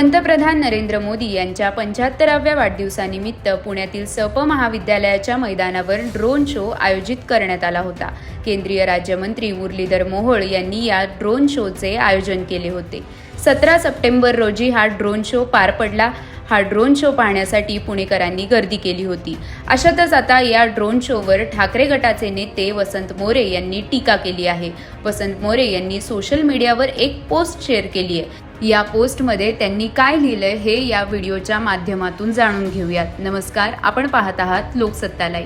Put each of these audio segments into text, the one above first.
पंतप्रधान नरेंद्र मोदी यांच्या पंच्याहत्तराव्या वाढदिवसानिमित्त पुण्यातील सप महाविद्यालयाच्या मैदानावर ड्रोन शो आयोजित करण्यात आला होता. केंद्रीय राज्यमंत्री मुरलीधर मोहोळ यांनी या ड्रोन शोचे आयोजन केले होते. सतरा सप्टेंबर रोजी हा ड्रोन शो पार पडला. हा ड्रोन शो पाहण्यासाठी पुणेकरांनी गर्दी केली होती. अशातच आता या ड्रोन शोवर ठाकरे गटाचे नेते वसंत मोरे यांनी टीका केली आहे. वसंत मोरे यांनी सोशल मीडियावर एक पोस्ट शेअर केली आहे. या पोस्टमध्ये त्यांनी काय लिहिलंय हे या व्हिडिओच्या माध्यमातून जाणून घेऊयात. नमस्कार आपण पाहत आहात लोकसत्तालाई.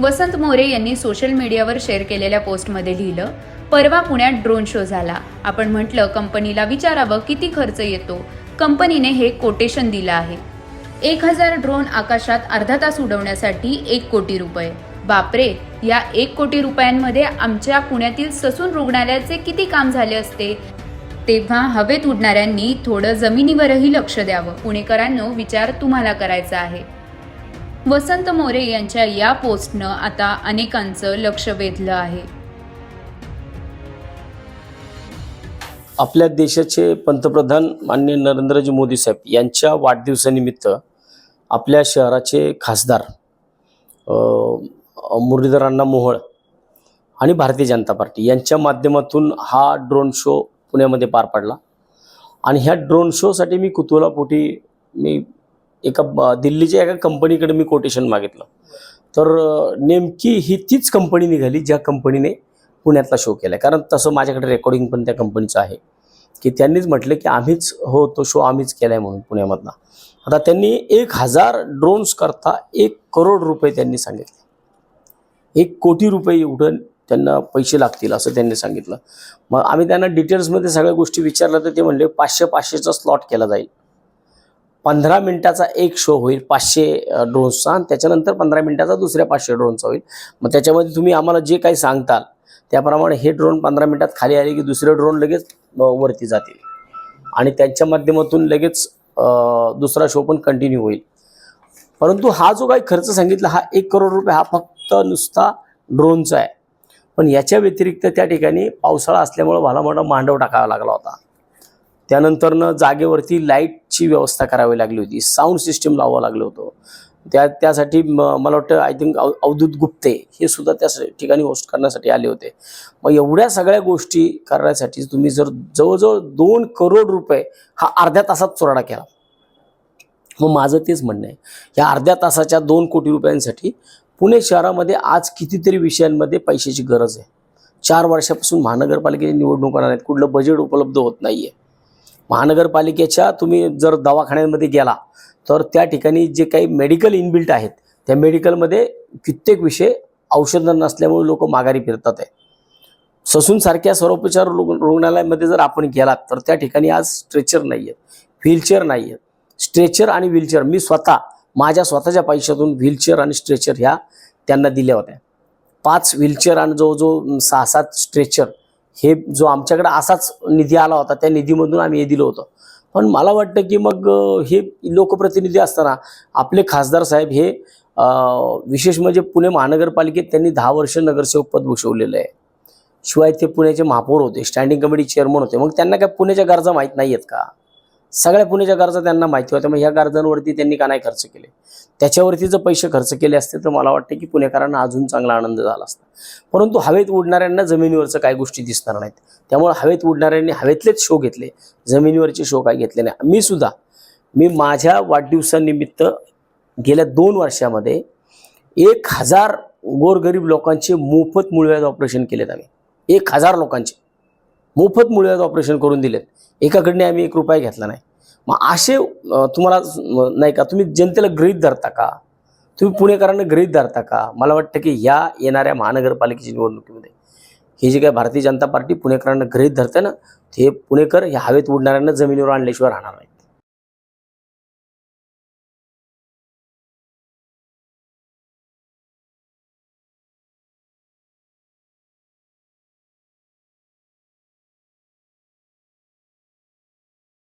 वसंत मोरे यांनी सोशल मीडियावर शेअर केलेल्या पोस्टमध्ये लिहिलं परवा पुण्यात ड्रोन शो झाला. आपण म्हटलं कंपनीला विचारावं किती खर्च येतो. कंपनीने हे कोटेशन दिलं आहे. एक हजार ड्रोन आकाशात अर्धा तास उडवण्यासाठी एक कोटी रुपये. बापरे या एक कोटी रुपयांमध्ये आमच्या पुण्यातील ससून रुग्णालयाचे किती काम झाले असते? तेव्हा हवेत उडणाऱ्यांनी थोडं जमिनीवरही लक्ष द्यावं. पुणेकरांनो विचार तुम्हाला करायचा आहे. वसंत मोरे यांच्या या पोस्टनं आता अनेकांचं लक्ष वेधलं आहे. आपल्या देशाचे पंतप्रधान माननीय नरेंद्रजी मोदी साहेब यांच्या वाढदिवसानिमित्त आपल्या शहराचे खासदार मुरलीधर अण्णा मोहोळ आणि भारतीय जनता पार्टी यांच्या माध्यमातून हा ड्रोन शो पुण्यामध्ये पार पडला. आणि ह्या ड्रोन शोसाठी मी कुतुहलापोटी मी एका ब- दिल्लीच्या एका कंपनीकडे मी कोटेशन मागितलं. तर नेमकी ही तीच कंपनी निघाली ज्या कंपनीने पुण्यातला शो केला कारण तसं माझ्याकडे रेकॉर्डिंग पण त्या कंपनीचं आहे. की त्यांनीच म्हटलं की आम्हीच हो तो शो आम्हीच केला आहे म्हणून पुण्यामधला आता त्यांनी एक हजार ड्रोन्स करता एक करोड रुपये त्यांनी सांगितले. एक कोटी रुपये एवढं त्यांना पैसे लागतील असं त्यांनी सांगितलं. मग आम्ही त्यांना डिटेल्समध्ये सगळ्या गोष्टी विचारल्या तर ते म्हणले पाचशे पाचशेचा स्लॉट केला जाईल. पंधरा मिनिटाचा एक शो होईल पाचशे ड्रोन्सचा आणि त्याच्यानंतर पंधरा मिनिटाचा दुसऱ्या पाचशे ड्रोनचा होईल. मग त्याच्यामध्ये तुम्ही आम्हाला जे काही सांगताल त्याप्रमाणे हे ड्रोन पंधरा मिनिटात खाली आले की दुसरे ड्रोन लगेच वरती जातील. आणि त्यांच्या माध्यमातून लगेच दुसरा शो पण कंटिन्यू होईल. परंतु हा जो काही खर्च सांगितला हा एक करोड रुपये हा फक्त नुसता ड्रोनचा आहे. पण याच्या व्यतिरिक्त त्या ठिकाणी पावसाळा असल्यामुळं मला मोठा मांडव टाकावा लागला होता. त्यानंतरनं जागेवरती लाइट लाईटची व्यवस्था करावी लागली होती. साऊंड सिस्टीम लावावं लागलं होतं. त्या त्यासाठी म- मला वाटतं आय थिंक अवधूत गुप्ते हे सुद्धा त्या ठिकाणी होस्ट करण्यासाठी आले होते. मग एवढ्या सगळ्या गोष्टी करण्यासाठी तुम्ही जर जवळजवळ दोन करोड रुपये हा अर्ध्या तासात चोराडा केला. मग माझं तेच म्हणणं आहे. या अर्ध्या तासाच्या दोन कोटी रुपयांसाठी पुणे शहरामध्ये आज कितीतरी विषयांमध्ये पैशाची गरज आहे. चार वर्षापासून महानगरपालिकेची निवडणूक होणार आहेत. कुठलं बजेट उपलब्ध होत नाही आहे महानगरपालिकेच्या तुम्ही जर दवाखान्यांमध्ये गेला तर त्या ठिकाणी जे काही मेडिकल इनबिल्ट आहेत त्या मेडिकलमध्ये कित्येक विषय औषधं नसल्यामुळे लोक माघारी फिरतात आहे. ससूनसारख्या सर्वोपचार रुग्णालयामध्ये जर आपण गेलात तर त्या ठिकाणी आज स्ट्रेचर नाही आहेत व्हीलचेअर नाही आहेत स्ट्रेचर आणि व्हीलचेअर मी स्वतः माझ्या स्वतःच्या पैशातून व्हीलचेअर आणि स्ट्रेचर ह्या त्यांना दिल्या होत्या. पाच व्हीलचेअर आणि जवळजवळ सहा सात स्ट्रेचर हे जो आमच्याकडे असाच निधी आला होता त्या निधीमधून आम्ही हे दिलं होतं. पण मला वाटतं की मग हे लोकप्रतिनिधी असताना आपले खासदार साहेब हे विशेष म्हणजे पुणे महानगरपालिकेत त्यांनी दहा वर्ष नगरसेवक पद भूषवलेलं आहे. शिवाय ते पुण्याचे महापौर होते स्टँडिंग कमिटी चेअरमन होते. मग त्यांना काय पुण्याच्या गरजा माहीत नाही आहेत का? सगळ्या पुण्याच्या गरजा त्यांना माहिती होत्या. मग ह्या गरजांवरती त्यांनी का नाही खर्च केले? त्याच्यावरती जर पैसे खर्च केले असते तर मला वाटतं की पुणेकरांना अजून चांगला आनंद झाला असता. परंतु हवेत उडणाऱ्यांना जमिनीवरचं काही गोष्टी दिसणार नाहीत. त्यामुळे हवेत उडणाऱ्यांनी हवेतलेच शो घेतले. जमिनीवरचे शो काही घेतले नाही. मी सुद्धा मी माझ्या वाढदिवसानिमित्त गेल्या दोन वर्षामध्ये एक हजार गोरगरीब लोकांचे मोफत मुळव्याध ऑपरेशन केलेत आम्ही. एक हजार लोकांचे. मोफत मुळव्याचं ऑपरेशन करून दिलेत. एकाकडने आम्ही एक रुपया घेतला नाही. मग असे तुम्हाला नाही का तुम्ही जनतेला गृहीत धरता का? तुम्ही पुणेकरांना गृहीत धरता का? मला वाटतं की ह्या येणाऱ्या महानगरपालिकेच्या निवडणुकीमध्ये हे जे काय भारतीय जनता पार्टी पुणेकरांना गृहीत धरते ना ते पुणेकर ह्या हवेत उडणाऱ्यांना जमिनीवर आणल्याशिवाय राहणार नाही